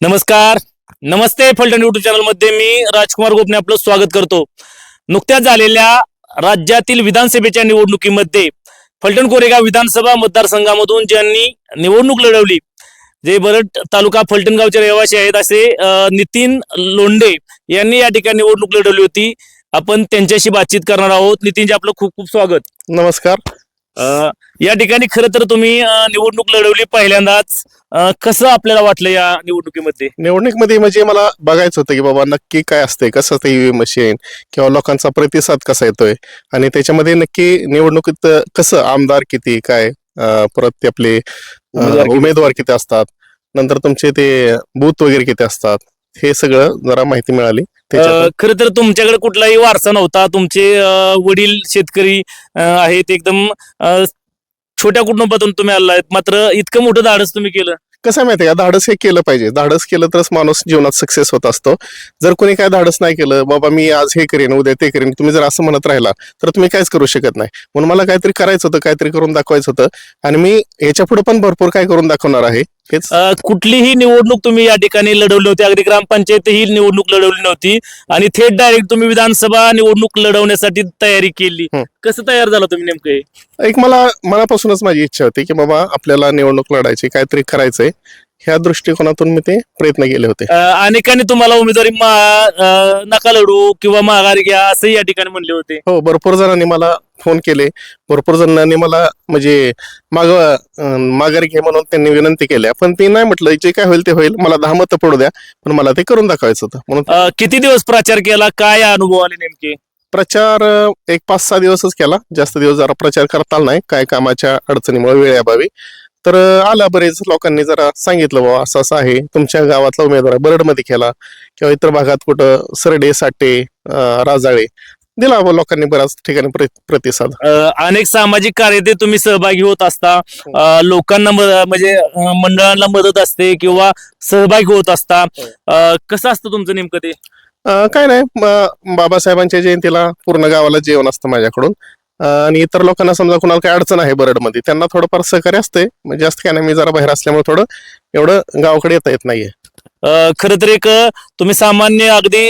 नमस्कार. नमस्ते फलटण युट्यूब चॅनलमध्ये मी राजकुमार गोपने आपलं स्वागत करतो. नुकत्याच झालेल्या राज्यातील विधानसभेच्या निवडणुकीमध्ये फलटण कोरेगाव विधानसभा मतदारसंघामधून ज्यांनी निवडणूक लढवली जे बरड तालुका फलटणगावचे रहिवासी आहेत असे नितीन लोंडे यांनी या ठिकाणी निवडणूक लढवली होती. आपण त्यांच्याशी बातचीत करणार आहोत. नितीनजी आपलं खूप खूप स्वागत. नमस्कार. या ठिकाणी खरं तर तुम्ही निवडणूक लढवली पहिल्यांदाच. कसं आपल्याला वाटलं या निवडणुकीमध्ये? निवडणुकीमध्ये म्हणजे मला बघायचं होतं की बाबा नक्की काय असते कसं असतं ईव्हीएम मशीन किंवा लोकांचा प्रतिसाद कसा येतोय? आणि त्याच्यामध्ये नक्की निवडणुकीत कसं आमदार किती काय परत ते आपले? उमेदवार किती असतात? नंतर तुमचे ते बूथ वगैरे किती असतात? हे सगळं जरा माहिती मिळाली. त्याच्यातून. खर तर तुमच्याकडे कुठलाही वारसा नव्हता. तुमचे अ, वडील शेतकरी अ, आहेत एकदम अ, छोट्या कुटुंबातून तुम्ही आलात मात्र इतकं मोठं धाडस तुम्ही केलं. कसं आहे माहितीये का? धाडस हे केलं पाहिजे. धाडस केलं तरच माणूस जीवनात सक्सेस होत असतो. जर कोणी काय धाडस नाही केलं बाबा मी आज हे करेन उद्या ते करेन तुम्ही जर असं म्हणत राहिला तर तुम्ही काहीच करू शकत नाही. म्हणून मला काहीतरी करायचं होतं काहीतरी करून दाखवायचं होतं. आणि मी याच्यापुढे पण भरपूर काय करून दाखवणार आहे अ, कुठलीही निवडणूक तुम्ही या ठिकाणी लढवली होती. अगदी ग्रामपंचायत ही निवडणूक लढवली नव्हती. आणि थेट डायरेक्ट तुम्ही विधानसभा निवडणूक लढवण्यासाठी तयारी केली. हं. कसं तयार झालं तुम्ही नेमकं हे? एक मला मनापासूनच माझी इच्छा होती की बाबा आपल्याला निवडणूक लढायची काहीतरी करायचंय. ह्या दृष्टिकोनातून मी ते प्रयत्न केले होते. अ, अनेकांनी तुम्हाला उमेदवारी मा- अ, नका लढू किंवा माघार घ्या असंही या ठिकाणी म्हणले होते. हो भरपूर जणांनी मला फोन केले. भरपूर जणांनी मला म्हणजे माग माघारी घे म्हणून त्यांनी विनंती केल्या. पण ते नाही म्हटलं जे काय होईल ते होईल. मला दहा मतं पडू द्या. पण मला ते करून दाखवायचं होतं. म्हणून अ, किती दिवस प्रचार केला? काय अनुभव आले नेमके? प्रचार अं, एक पाच सहा दिवसच केला. जास्त दिवस जरा प्रचार करता आला नाही. काय कामाच्या अडचणीमुळे वेळ अभावी तर अं, आला बरेच लोकांनी जरा सांगितलं बाबा असं असं आहे. तुमच्या गावातला उमेदवार बरडमध्ये केला किंवा इतर भागात कुठं सरडे अं, राजाळे दिला लोकांनी बऱ्याच ठिकाणी प्र- प्रतिसाद. अ, अनेक सामाजिक कार्यात तुम्ही सहभागी होत असता. अ, लोकांना म- म्हणजे अ, मंडळांना मदत असते किंवा सहभागी होत असता. अ, कसं असतं तुमचं नेमकं ते? अं, काय नाही. म- बाबासाहेबांच्या जयंतीला पूर्ण गावाला जेवण असतं माझ्याकडून. अं, आणि इतर लोकांना समजा कुणाला काही अडचण आहे बरडमध्ये त्यांना थोडंफार सहकार्य असते म्हणजे जास्त काय नाही मी जरा बाहेर असल्यामुळे थोडं एवढं गावाकडे येता येत नाहीये. खरं तर एक तुम्ही सामान्य अगदी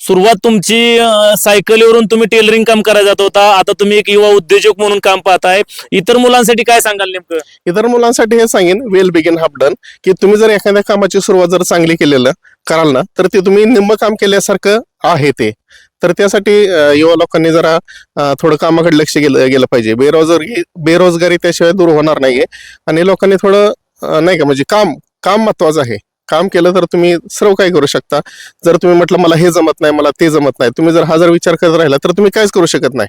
सुरुवात तुमची सायकलीवरून तुम्ही टेलरिंग काम करायला जात होता. आता तुम्ही एक युवा उद्योजक म्हणून काम पाहताय. इतर मुलांसाठी काय सांगाल नेमकं? इतर मुलांसाठी हे सांगेन वेल बिगिन हाफ डन की तुम्ही जर एखाद्या कामाची सुरुवात जर चांगली केलेलं कराल ना तर ते तुम्ही निम्म काम केल्यासारखं आहे ते. तर त्यासाठी युवा लोकांनी जरा थोडं कामाकडे लक्ष गेलं गेलं पाहिजे. बेरोजगारी बेरोजगारी त्याशिवाय दूर होणार नाहीये. आणि लोकांनी थोडं नाही का म्हणजे काम काम महत्वाचं आहे. काम केलं तर तुम्ही सर्व काही करू शकता. जर तुम्ही म्हटलं मला हे जमत नाही मला ते जमत नाही. तुम्ही जर हा जर विचार करत राहिला तर तुम्ही काहीच करू शकत नाही.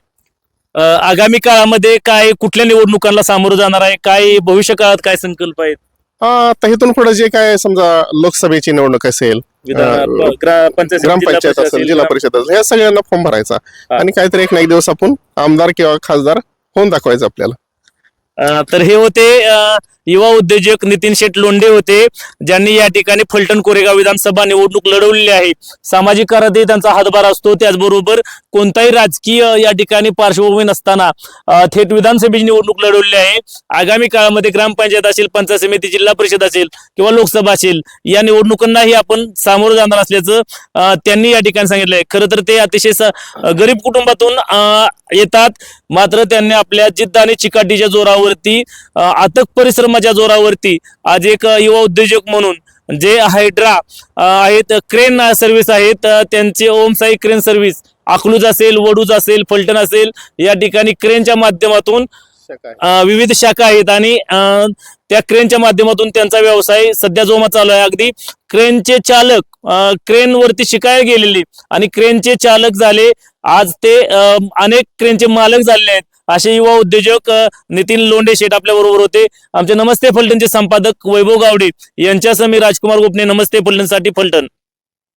अ, आगामी काळामध्ये काय कुठल्या निवडणुकांना सामोरं जाणार आहे? काय भविष्य काळात काय संकल्प आहेत? हा, आता इथून पुढे जे काय समजा लोकसभेची निवडणूक असेल विधान- अ, प- ग्रा- पंचायत समिती, ग्रामपंचायत जिल्हा परिषद असेल जिल्हा परिषद असेल ह्या सगळ्यांना फॉर्म भरायचा. आणि काहीतरी एक ना एक दिवस आपण आमदार किंवा खासदार होऊन दाखवायचं आपल्याला. तर हे होते युवा उद्योजक नितीन शेठ लोंढे होते ज्यांनी या ठिकाणी फलटण कोरेगाव विधानसभा निवडणूक लढवलेली आहे. सामाजिक कार्यातही त्यांचा हातभार असतो. त्याचबरोबर कोणताही राजकीय या ठिकाणी पार्श्वभूमी नसताना थेट विधानसभेची निवडणूक लढवलेली आहे. आगामी काळामध्ये ग्रामपंचायत असेल पंचायत समिती जिल्हा परिषद असेल किंवा लोकसभा असेल या निवडणुकांनाही आपण सामोरं जाणार असल्याचं त्यांनी या ठिकाणी सांगितलंय. खरं तर ते अतिशय स- गरीब कुटुंबातून येतात. मात्र त्यांनी आपल्या जिद्द आणि चिकाटीच्या जोरावरती अथक परिश्रमाच्या जोरावरती आज एक युवा उद्योजक म्हणून जे हायड्रा आहेत क्रेन सर्व्हिस आहेत त्यांचे ओम साई क्रेन सर्व्हिस अकलूज असेल वडूज असेल फलटण असेल या ठिकाणी क्रेनच्या माध्यमातून विविध शाखा आहेत आणि त्या क्रेनच्या माध्यमातून त्यांचा व्यवसाय सध्या जोमा चालू आहे. अगदी क्रेनचे चालक अ, क्रेनवरती शिकायला गेलेले आणि क्रेनचे चालक झाले. आज ते अनेक क्रेनचे मालक झालेले आहेत. असे युवा उद्योजक नितीन लोंडे शेठ आपल्या बरोबर होते. आमचे नमस्ते फलटणचे संपादक वैभव गावडे. यांच्यासह मी राजकुमार गोपने नमस्ते फलटणसाठी फलटण.